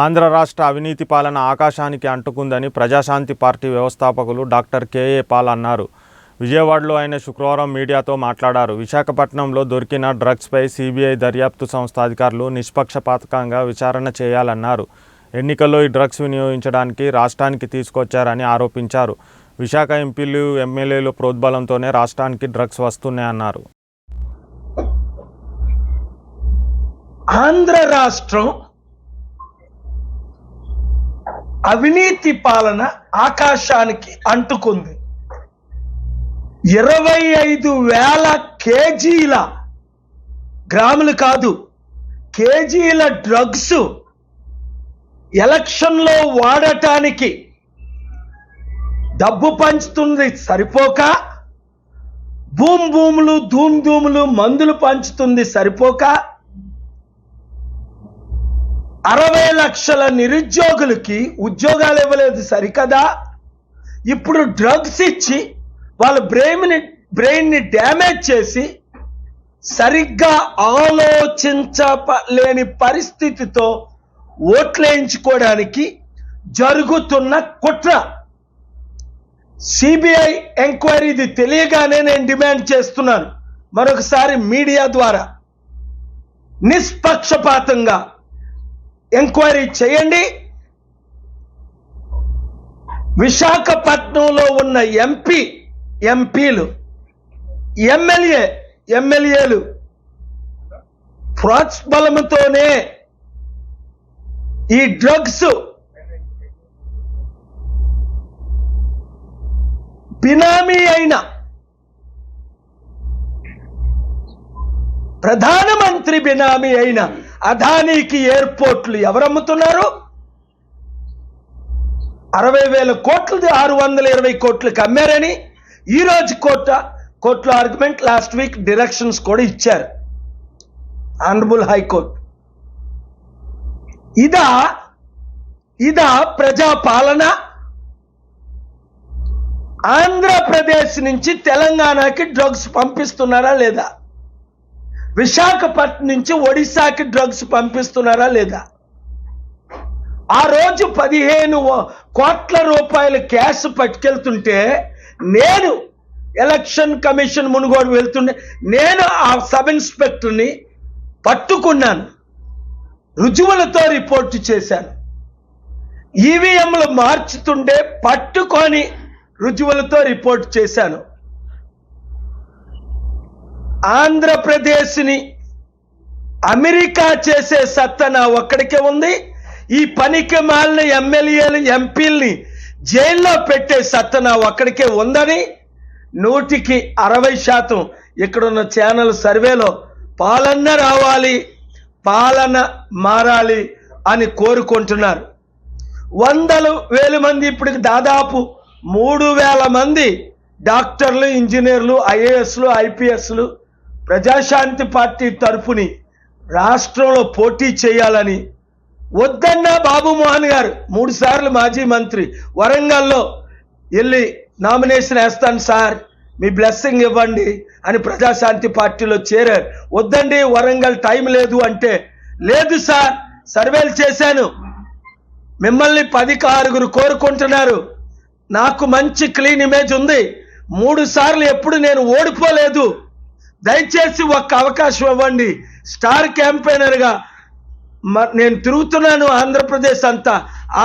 ఆంధ్ర రాష్ట్ర అవినీతి పాలన ఆకాశానికి అంటుకుందని ప్రజాశాంతి పార్టీ వ్యవస్థాపకులు డాక్టర్ కేఏ పాల్ అన్నారు. విజయవాడలో ఆయన శుక్రవారం మీడియాతో మాట్లాడారు. విశాఖపట్నంలో దొరికిన డ్రగ్స్పై సిబిఐ దర్యాప్తు సంస్థ అధికారులు నిష్పక్షపాతకంగా విచారణ చేయాలన్నారు. ఎన్నికల్లో ఈ డ్రగ్స్ వినియోగించడానికి రాష్ట్రానికి తీసుకొచ్చారని ఆరోపించారు. విశాఖ ఎంపీలు ఎమ్మెల్యేలు ప్రోద్బలంతోనే రాష్ట్రానికి డ్రగ్స్ వస్తున్నాయన్నారు. ఆంధ్ర రాష్ట్రం అవినీతి పాలన ఆకాశానికి అంటుకుంది. ఇరవై ఐదు వేల కేజీల గ్రాములు కాదు కేజీల డ్రగ్స్ ఎలక్షన్లో వాడటానికి డబ్బు పంచుతుంది సరిపోక భూమ్ భూములు ధూమ్ ధూములు మందులు పంచుతుంది సరిపోక అరవై లక్షల నిరుద్యోగులకి ఉద్యోగాలు ఇవ్వలేదు సరికదా? ఇప్పుడు డ్రగ్స్ ఇచ్చి వాళ్ళ బ్రెయిన్ని బ్రెయిన్ని డ్యామేజ్ చేసి సరిగ్గా ఆలోచించలేని పరిస్థితితో ఓట్లేయించుకోవడానికి జరుగుతున్న కుట్ర. సిబిఐ ఎంక్వైరీ ఇది తెలియగానే నేను డిమాండ్ చేస్తున్నాను. మరొకసారి మీడియా ద్వారా. నిష్పక్షపాతంగా ఎంక్వైరీ చేయండి. విశాఖపట్నంలో ఉన్న ఎంపీ ఎంపీలు ఎమ్మెల్యే ఎమ్మెల్యేలు ప్రోత్బలంతోనే ఈ డ్రగ్స్ బినామీ అయిన ప్రధానమంత్రి బినామీ అయిన అదానీకి ఎయిర్పోర్ట్లు ఎవరు అమ్ముతున్నారు అరవై వేల కోట్లది ఆరు వందల ఇరవై కోట్లకి అమ్మారని ఈ రోజు కోర్ట కోర్టులో ఆర్గ్యుమెంట్ లాస్ట్ వీక్ డిరెక్షన్స్ కూడా ఇచ్చారు. ఆనరబుల్ హైకోర్టు ఇదా ఇదా ప్రజాపాలన? ఆంధ్రప్రదేశ్ నుంచి తెలంగాణకి డ్రగ్స్ పంపిస్తున్నారా లేదా? విశాఖపట్నం నుంచి ఒడిశాకి డ్రగ్స్ పంపిస్తున్నారా లేదా? ఆ రోజు పదిహేను కోట్ల రూపాయల క్యాష్ పట్టుకెళ్తుంటే నేను ఎలక్షన్ కమిషన్ మునుగోడు వెళ్తుండే నేను ఆ సబ్ ఇన్స్పెక్టర్ని పట్టుకున్నాను. రుజువులతో రిపోర్టు చేశాను. ఈవీఎంలు మార్చుతుంటే పట్టుకొని రుజువులతో రిపోర్ట్ చేశాను. ఆంధ్రప్రదేశ్ని అమెరికా చేసే సత్తా నా ఒక్కడికే ఉంది. ఈ పనికి మాలిన ఎమ్మెల్యేలు ఎంపీల్ని జైల్లో పెట్టే సత్తా నా ఒక్కడికే ఉందని నూటికి అరవై శాతం ఇక్కడున్న ఛానల్ సర్వేలో పాలన రావాలి పాలన మారాలి అని కోరుకుంటున్నారు. వందలు వేల మంది ఇప్పటికి దాదాపు మూడు వేల మంది డాక్టర్లు ఇంజనీర్లు ఐఏఎస్లు ఐపీఎస్లు ప్రజాశాంతి పార్టీ తరఫుని రాష్ట్రంలో పోటీ చేయాలని వద్దన్న బాబు మోహన్ గారు మూడు సార్లు మాజీ మంత్రి వరంగల్లో వెళ్ళి నామినేషన్ వేస్తాను సార్ మీ బ్లెస్సింగ్ ఇవ్వండి అని ప్రజాశాంతి పార్టీలో చేరారు. వద్దండి వరంగల్ టైం లేదు అంటే లేదు సార్ సర్వేలు చేశాను. మిమ్మల్ని పది ఆరుగురు కోరుకుంటున్నారు. నాకు మంచి క్లీన్ ఇమేజ్ ఉంది. మూడు సార్లు ఎప్పుడు నేను ఓడిపోలేదు. దయచేసి ఒక్క అవకాశం ఇవ్వండి. స్టార్ క్యాంపెయినర్గా మ- నేను తిరుగుతున్నాను ఆంధ్రప్రదేశ్ అంతా.